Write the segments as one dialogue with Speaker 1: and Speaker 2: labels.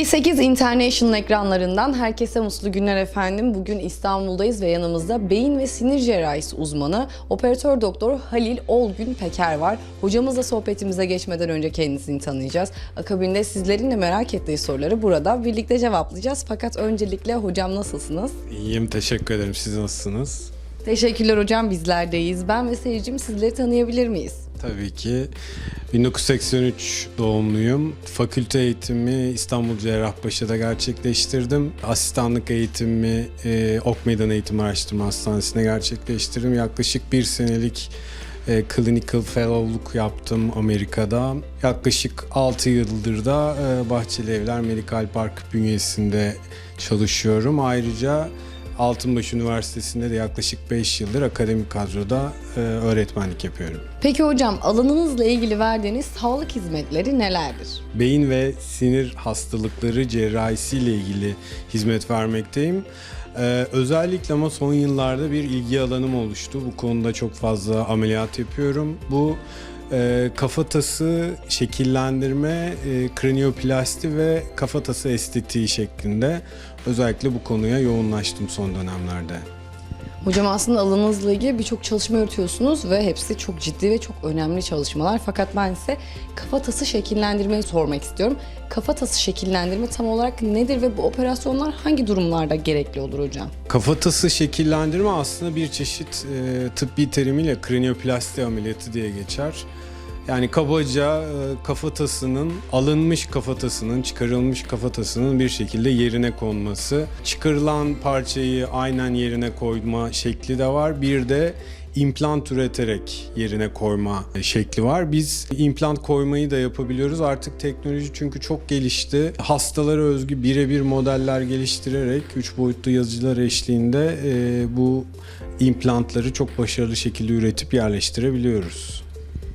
Speaker 1: TV8 International ekranlarından herkese mutlu günler efendim. Bugün İstanbul'dayız ve yanımızda beyin ve sinir cerrahisi uzmanı operatör doktor Halil Olgün Peker var. Hocamızla sohbetimize geçmeden önce kendisini tanıyacağız. Akabinde sizlerin de merak ettiği soruları burada birlikte cevaplayacağız. Fakat öncelikle hocam nasılsınız?
Speaker 2: İyiyim, teşekkür ederim. Siz nasılsınız?
Speaker 1: Teşekkürler hocam bizlerdeyiz. Ben ve seyircim sizleri tanıyabilir miyiz?
Speaker 2: Tabii ki. 1983 doğumluyum. Fakülte eğitimi İstanbul Cerrahpaşa'da gerçekleştirdim. Asistanlık eğitimi e, Ok Meydan Eğitim Araştırma Hastanesi'nde gerçekleştirdim. Yaklaşık bir senelik e, clinical fellowluk yaptım Amerika'da. Yaklaşık 6 yıldır da e, Bahçeli Evler Medikal Park bünyesinde çalışıyorum. Ayrıca Altınbaş Üniversitesi'nde de yaklaşık 5 yıldır akademik kadroda e, öğretmenlik yapıyorum.
Speaker 1: Peki hocam alanınızla ilgili verdiğiniz sağlık hizmetleri nelerdir?
Speaker 2: Beyin ve sinir hastalıkları cerrahisiyle ilgili hizmet vermekteyim. Ee, özellikle ama son yıllarda bir ilgi alanım oluştu. Bu konuda çok fazla ameliyat yapıyorum. Bu e, kafatası şekillendirme, e, kranioplasti ve kafatası estetiği şeklinde özellikle bu konuya yoğunlaştım son dönemlerde.
Speaker 1: Hocam aslında alanınızla ilgili birçok çalışma yürütüyorsunuz ve hepsi çok ciddi ve çok önemli çalışmalar. Fakat ben size kafatası şekillendirmeyi sormak istiyorum. Kafatası şekillendirme tam olarak nedir ve bu operasyonlar hangi durumlarda gerekli olur hocam?
Speaker 2: Kafatası şekillendirme aslında bir çeşit e, tıbbi terimiyle kranioplasti ameliyatı diye geçer. Yani kabaca e, kafatasının alınmış kafatasının, çıkarılmış kafatasının bir şekilde yerine konması. Çıkarılan parçayı aynen yerine koyma şekli de var. Bir de implant üreterek yerine koyma şekli var. Biz implant koymayı da yapabiliyoruz. Artık teknoloji çünkü çok gelişti. Hastalara özgü birebir modeller geliştirerek 3 boyutlu yazıcılar eşliğinde e, bu implantları çok başarılı şekilde üretip yerleştirebiliyoruz.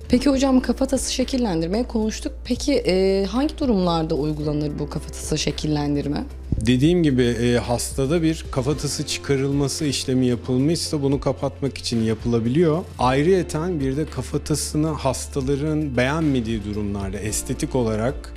Speaker 1: Peki hocam kafatası şekillendirmeyi konuştuk. Peki e, hangi durumlarda uygulanır bu kafatası şekillendirme?
Speaker 2: Dediğim gibi e, hastada bir kafatası çıkarılması işlemi yapılmışsa bunu kapatmak için yapılabiliyor. Ayrıyeten bir de kafatasını hastaların beğenmediği durumlarda estetik olarak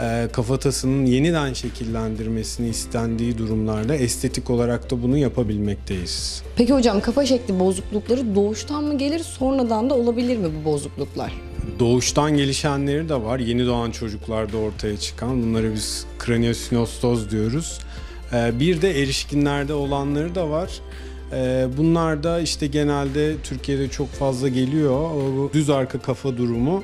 Speaker 2: e, kafatasının yeniden şekillendirmesini istendiği durumlarda estetik olarak da bunu yapabilmekteyiz.
Speaker 1: Peki hocam kafa şekli bozuklukları doğuştan mı gelir sonradan da olabilir mi bu bozukluklar?
Speaker 2: Doğuştan gelişenleri de var. Yeni doğan çocuklarda ortaya çıkan. Bunları biz kraniosinostoz diyoruz. Ee, Bir de erişkinlerde olanları da var. Ee, Bunlar da işte genelde Türkiye'de çok fazla geliyor. Düz arka kafa durumu.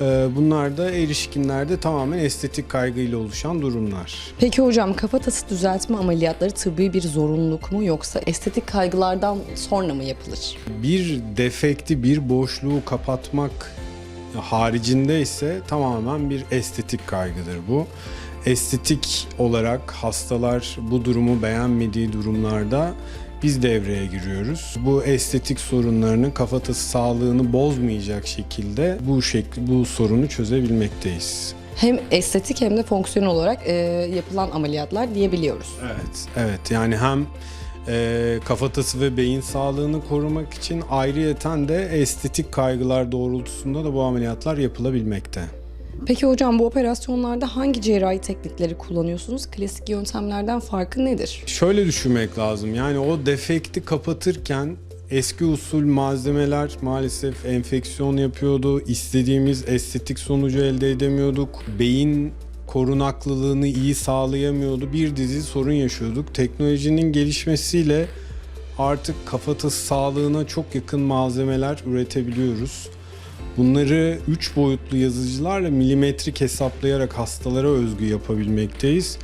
Speaker 2: Ee, Bunlar da erişkinlerde tamamen estetik kaygıyla oluşan durumlar.
Speaker 1: Peki hocam kafatası düzeltme ameliyatları tıbbi bir zorunluluk mu yoksa estetik kaygılardan sonra mı yapılır?
Speaker 2: bir defekti, bir boşluğu kapatmak haricinde ise tamamen bir estetik kaygıdır bu. Estetik olarak hastalar bu durumu beğenmediği durumlarda biz devreye giriyoruz. Bu estetik sorunlarının kafatası sağlığını bozmayacak şekilde bu şekli bu sorunu çözebilmekteyiz.
Speaker 1: Hem estetik hem de fonksiyonel olarak e, yapılan ameliyatlar diyebiliyoruz.
Speaker 2: Evet, evet. Yani hem e, kafatası ve beyin sağlığını korumak için ayrıyeten de estetik kaygılar doğrultusunda da bu ameliyatlar yapılabilmekte.
Speaker 1: Peki hocam bu operasyonlarda hangi cerrahi teknikleri kullanıyorsunuz? Klasik yöntemlerden farkı nedir?
Speaker 2: Şöyle düşünmek lazım. Yani o defekti kapatırken eski usul malzemeler maalesef enfeksiyon yapıyordu. İstediğimiz estetik sonucu elde edemiyorduk. Beyin korunaklılığını iyi sağlayamıyordu. Bir dizi sorun yaşıyorduk. Teknolojinin gelişmesiyle artık kafatası sağlığına çok yakın malzemeler üretebiliyoruz. Bunları 3 boyutlu yazıcılarla milimetrik hesaplayarak hastalara özgü yapabilmekteyiz.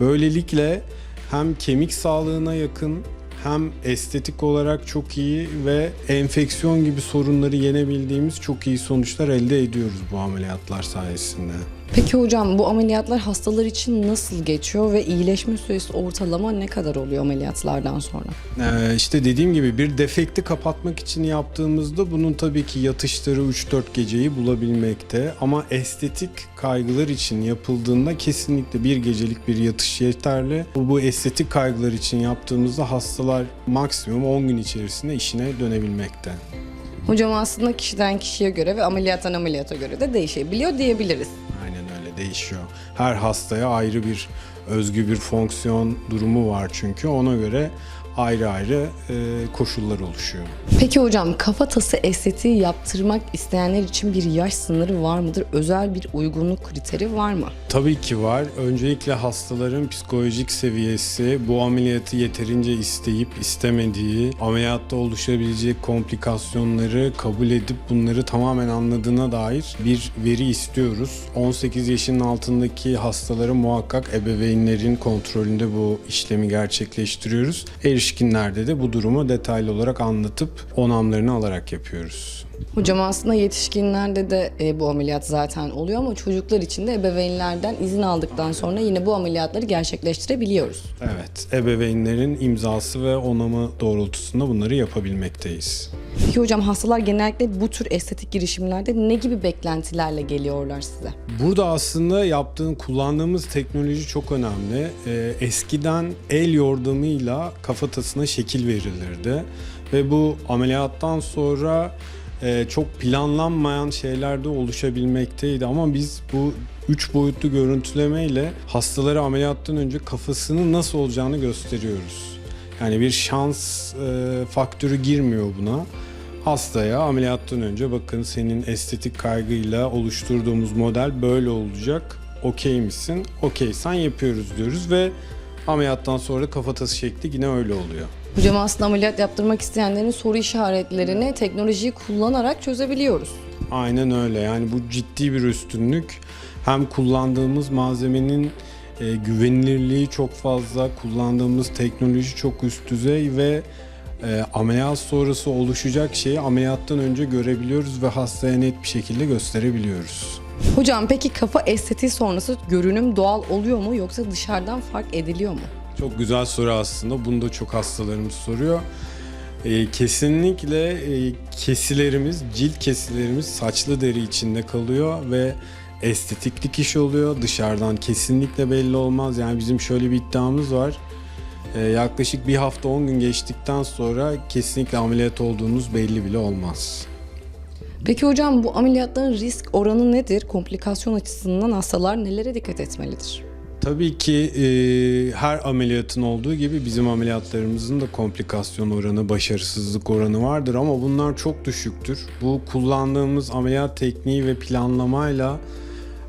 Speaker 2: Böylelikle hem kemik sağlığına yakın hem estetik olarak çok iyi ve enfeksiyon gibi sorunları yenebildiğimiz çok iyi sonuçlar elde ediyoruz bu ameliyatlar sayesinde.
Speaker 1: Peki hocam bu ameliyatlar hastalar için nasıl geçiyor ve iyileşme süresi ortalama ne kadar oluyor ameliyatlardan sonra?
Speaker 2: Ee, işte dediğim gibi bir defekti kapatmak için yaptığımızda bunun tabii ki yatışları 3-4 geceyi bulabilmekte ama estetik kaygılar için yapıldığında kesinlikle bir gecelik bir yatış yeterli. Bu, bu estetik kaygılar için yaptığımızda hastalar maksimum 10 gün içerisinde işine dönebilmekte.
Speaker 1: Hocam aslında kişiden kişiye göre ve ameliyattan ameliyata göre de değişebiliyor diyebiliriz.
Speaker 2: Değişiyor. Her hastaya ayrı bir özgü bir fonksiyon durumu var çünkü ona göre ayrı ayrı e, koşullar oluşuyor.
Speaker 1: Peki hocam kafatası estetiği yaptırmak isteyenler için bir yaş sınırı var mıdır? Özel bir uygunluk kriteri var mı?
Speaker 2: Tabii ki var. Öncelikle hastaların psikolojik seviyesi, bu ameliyatı yeterince isteyip istemediği, ameliyatta oluşabilecek komplikasyonları kabul edip bunları tamamen anladığına dair bir veri istiyoruz. 18 yaşının altındaki hastaları muhakkak ebeveynlerin kontrolünde bu işlemi gerçekleştiriyoruz. Erişkinlerde de bu durumu detaylı olarak anlatıp onamlarını alarak yapıyoruz.
Speaker 1: Hocam aslında yetişkinlerde de e, bu ameliyat zaten oluyor ama çocuklar için de ebeveynlerden izin aldıktan sonra yine bu ameliyatları gerçekleştirebiliyoruz.
Speaker 2: Evet, ebeveynlerin imzası ve onamı doğrultusunda bunları yapabilmekteyiz.
Speaker 1: Peki hocam hastalar genellikle bu tür estetik girişimlerde ne gibi beklentilerle geliyorlar size?
Speaker 2: Burada aslında yaptığın, kullandığımız teknoloji çok önemli. Ee, eskiden el yordamıyla kafatasına şekil verilirdi. Ve bu ameliyattan sonra e, çok planlanmayan şeyler de oluşabilmekteydi. Ama biz bu üç boyutlu görüntülemeyle hastalara ameliyattan önce kafasının nasıl olacağını gösteriyoruz. Yani bir şans e, faktörü girmiyor buna. Hastaya ameliyattan önce bakın senin estetik kaygıyla oluşturduğumuz model böyle olacak. Okey misin? Okeysen yapıyoruz diyoruz ve ameliyattan sonra kafatası şekli yine öyle oluyor.
Speaker 1: Hocam aslında ameliyat yaptırmak isteyenlerin soru işaretlerini teknolojiyi kullanarak çözebiliyoruz.
Speaker 2: Aynen öyle. Yani bu ciddi bir üstünlük. Hem kullandığımız malzemenin e, güvenilirliği çok fazla, kullandığımız teknoloji çok üst düzey ve e, ameliyat sonrası oluşacak şeyi ameliyattan önce görebiliyoruz ve hastaya net bir şekilde gösterebiliyoruz.
Speaker 1: Hocam peki kafa estetiği sonrası görünüm doğal oluyor mu yoksa dışarıdan fark ediliyor mu?
Speaker 2: Çok güzel soru aslında. Bunu da çok hastalarımız soruyor. Ee, kesinlikle e, kesilerimiz, cilt kesilerimiz saçlı deri içinde kalıyor ve estetik dikiş oluyor. Dışarıdan kesinlikle belli olmaz. Yani bizim şöyle bir iddiamız var. Ee, yaklaşık bir hafta 10 gün geçtikten sonra kesinlikle ameliyat olduğunuz belli bile olmaz.
Speaker 1: Peki hocam bu ameliyatların risk oranı nedir? Komplikasyon açısından hastalar nelere dikkat etmelidir?
Speaker 2: Tabii ki e, her ameliyatın olduğu gibi bizim ameliyatlarımızın da komplikasyon oranı, başarısızlık oranı vardır ama bunlar çok düşüktür. Bu kullandığımız ameliyat tekniği ve planlamayla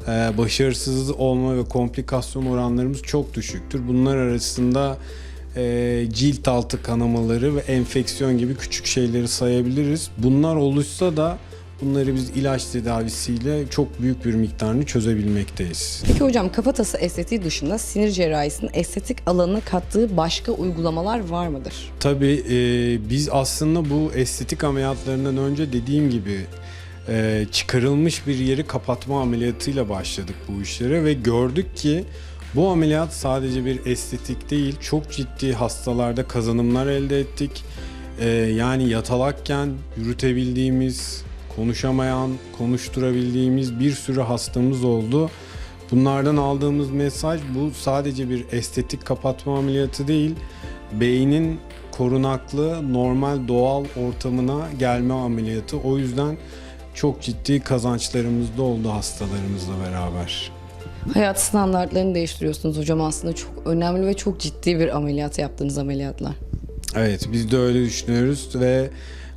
Speaker 2: başarısız olma ve komplikasyon oranlarımız çok düşüktür. Bunlar arasında e, cilt altı kanamaları ve enfeksiyon gibi küçük şeyleri sayabiliriz. Bunlar oluşsa da bunları biz ilaç tedavisiyle çok büyük bir miktarını çözebilmekteyiz.
Speaker 1: Peki hocam kafatası estetiği dışında sinir cerrahisinin estetik alanına kattığı başka uygulamalar var mıdır?
Speaker 2: Tabii e, biz aslında bu estetik ameliyatlarından önce dediğim gibi e, çıkarılmış bir yeri kapatma ameliyatıyla başladık bu işlere ve gördük ki bu ameliyat sadece bir estetik değil, çok ciddi hastalarda kazanımlar elde ettik. E, yani yatalakken yürütebildiğimiz, konuşamayan, konuşturabildiğimiz bir sürü hastamız oldu. Bunlardan aldığımız mesaj bu sadece bir estetik kapatma ameliyatı değil, beynin korunaklı, normal doğal ortamına gelme ameliyatı. O yüzden çok ciddi kazançlarımız da oldu hastalarımızla beraber.
Speaker 1: Hayat standartlarını değiştiriyorsunuz hocam aslında çok önemli ve çok ciddi bir ameliyat yaptığınız ameliyatlar.
Speaker 2: Evet biz de öyle düşünüyoruz ve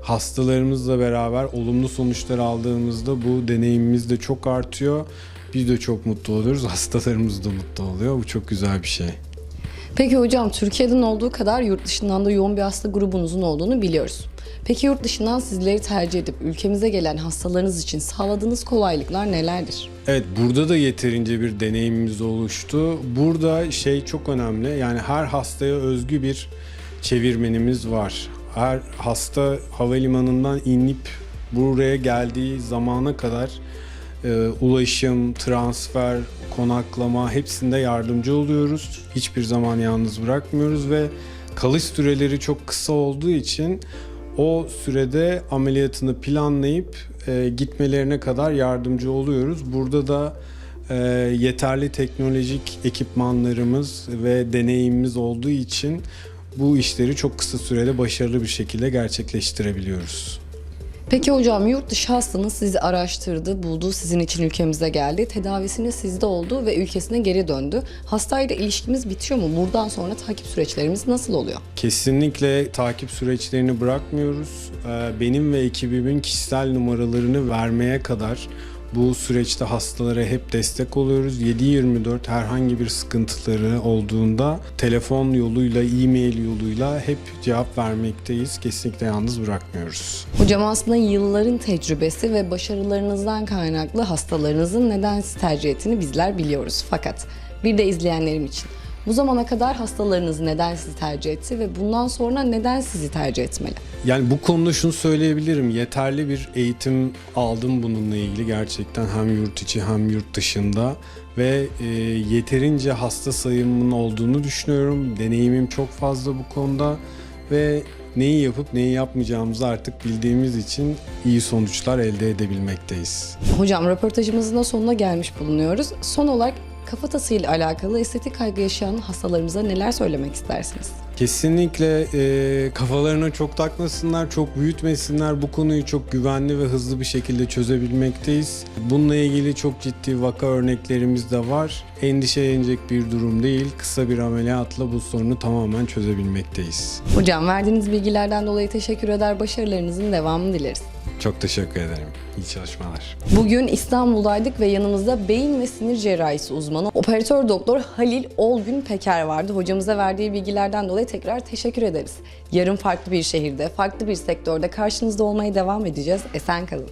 Speaker 2: hastalarımızla beraber olumlu sonuçlar aldığımızda bu deneyimimiz de çok artıyor. Biz de çok mutlu oluyoruz, hastalarımız da mutlu oluyor. Bu çok güzel bir şey.
Speaker 1: Peki hocam Türkiye'den olduğu kadar yurt dışından da yoğun bir hasta grubunuzun olduğunu biliyoruz. Peki yurt dışından sizleri tercih edip ülkemize gelen hastalarınız için sağladığınız kolaylıklar nelerdir?
Speaker 2: Evet burada da yeterince bir deneyimimiz oluştu. Burada şey çok önemli. Yani her hastaya özgü bir çevirmenimiz var. Her hasta havalimanından inip buraya geldiği zamana kadar e, ulaşım, transfer, konaklama hepsinde yardımcı oluyoruz. Hiçbir zaman yalnız bırakmıyoruz ve kalış süreleri çok kısa olduğu için o sürede ameliyatını planlayıp e, gitmelerine kadar yardımcı oluyoruz. Burada da e, yeterli teknolojik ekipmanlarımız ve deneyimimiz olduğu için bu işleri çok kısa sürede başarılı bir şekilde gerçekleştirebiliyoruz.
Speaker 1: Peki hocam yurt dışı hastanız sizi araştırdı, buldu, sizin için ülkemize geldi. Tedavisini sizde oldu ve ülkesine geri döndü. Hastayla ilişkimiz bitiyor mu? Buradan sonra takip süreçlerimiz nasıl oluyor?
Speaker 2: Kesinlikle takip süreçlerini bırakmıyoruz. Ee, Benim ve ekibimin kişisel numaralarını vermeye kadar bu süreçte hastalara hep destek oluyoruz. 7-24 herhangi bir sıkıntıları olduğunda telefon yoluyla, e-mail yoluyla hep cevap vermekteyiz. Kesinlikle yalnız bırakmıyoruz.
Speaker 1: Hocam aslında yılların tecrübesi ve başarılarınızdan kaynaklı hastalarınızın neden sizi tercih ettiğini bizler biliyoruz. Fakat bir de izleyenlerim için bu zamana kadar hastalarınız neden sizi tercih etti ve bundan sonra neden sizi tercih etmeli?
Speaker 2: Yani bu konuda şunu söyleyebilirim. Yeterli bir eğitim aldım bununla ilgili gerçekten hem yurt içi hem yurt dışında ve e, yeterince hasta sayımın olduğunu düşünüyorum. Deneyimim çok fazla bu konuda ve neyi yapıp neyi yapmayacağımızı artık bildiğimiz için iyi sonuçlar elde edebilmekteyiz.
Speaker 1: Hocam röportajımızın da sonuna gelmiş bulunuyoruz. Son olarak kafatasıyla alakalı estetik kaygı yaşayan hastalarımıza neler söylemek istersiniz?
Speaker 2: Kesinlikle e, kafalarına çok takmasınlar, çok büyütmesinler. Bu konuyu çok güvenli ve hızlı bir şekilde çözebilmekteyiz. Bununla ilgili çok ciddi vaka örneklerimiz de var. Endişelenecek bir durum değil. Kısa bir ameliyatla bu sorunu tamamen çözebilmekteyiz.
Speaker 1: Hocam verdiğiniz bilgilerden dolayı teşekkür eder, başarılarınızın devamını dileriz.
Speaker 2: Çok teşekkür ederim. İyi çalışmalar.
Speaker 1: Bugün İstanbul'daydık ve yanımızda beyin ve sinir cerrahisi uzmanı operatör doktor Halil Olgün Peker vardı. Hocamıza verdiği bilgilerden dolayı tekrar teşekkür ederiz. Yarın farklı bir şehirde, farklı bir sektörde karşınızda olmaya devam edeceğiz. Esen kalın.